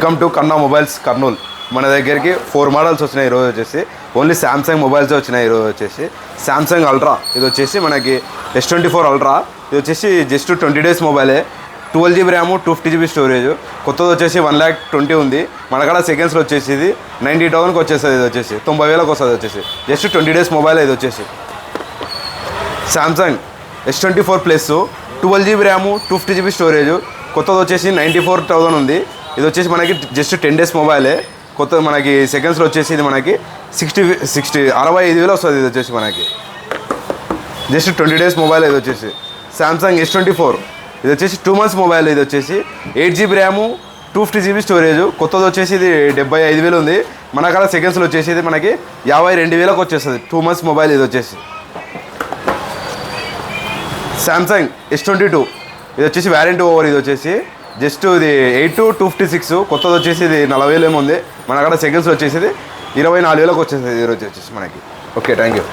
Welcome to Kanna mobiles Kurnool మన దగ్గరికి four models వచ్చినాయి ఈరోజు వచ్చేసి. ఓన్లీ శాంసంగ్ మొబైల్స్ వచ్చినాయి ఈరోజు వచ్చేసి. శాంసంగ్ అల్ట్రా ఇది వచ్చేసి మనకి ఎస్ ట్వంటీ ఫోర్ అల్ట్రా ఇది వచ్చేసి just twenty days మొబైలే twelve GB RAM two fifty GB storage కొత్తది వచ్చేసి వన్ ల్యాక్ ట్వంటీ ఉంది. మన కాడ సెకండ్స్లో వచ్చేసి ఇది నైంటీ థౌసండ్కి వచ్చేస్తుంది ఇది వచ్చేసి. తొంభై వేలకు వస్తుంది వచ్చేసి. జస్ట్ ట్వంటీ డేస్ మొబైల్ ఇది వచ్చేసి. Samsung S twenty four plus twelve GB RAM two fifty GB storage కొత్తది వచ్చేసి నైంటీ ఫోర్ థౌసండ్ ఉంది. ఇది వచ్చేసి మనకి జస్ట్ టెన్ డేస్ మొబైలే కొత్త మనకి సెకండ్స్లో వచ్చేసి ఇది మనకి సిక్స్టీ సిక్స్టీ అరవై ఐదు వేలు వస్తుంది ఇది వచ్చేసి మనకి. జస్ట్ ట్వంటీ డేస్ మొబైల్ ఇది వచ్చేసి. శాంసంగ్ ఎస్ ట్వంటీ ఫోర్ ఇది వచ్చేసి టూ మంత్స్ మొబైల్ ఇది వచ్చేసి. Eight GB RAM two fifty GB storage కొత్తది వచ్చేసి ఇది డెబ్బై ఐదు వేలు ఉంది. మన కాడ సెకండ్స్లో వచ్చేసి ఇది మనకి యాభై రెండు వేలకు వచ్చేస్తుంది. టూ మంత్స్ మొబైల్ ఇది వచ్చేసి. శాంసంగ్ ఎస్ ట్వంటీ టూ ఇది వచ్చేసి వ్యారెంటీ ఓవర్ ఇది వచ్చేసి. జస్ట్ ఇది ఎయిట్ టూ ఫిఫ్టీ సిక్స్. కొత్తది వచ్చేసి ఇది నలభై వేలు ఏమో ఉంది. మన కాడ సెకండ్స్ వచ్చేసి ఇరవై నాలుగు వేలకు వచ్చేసి ఈరోజు వచ్చేసి మనకి. Okay thank you.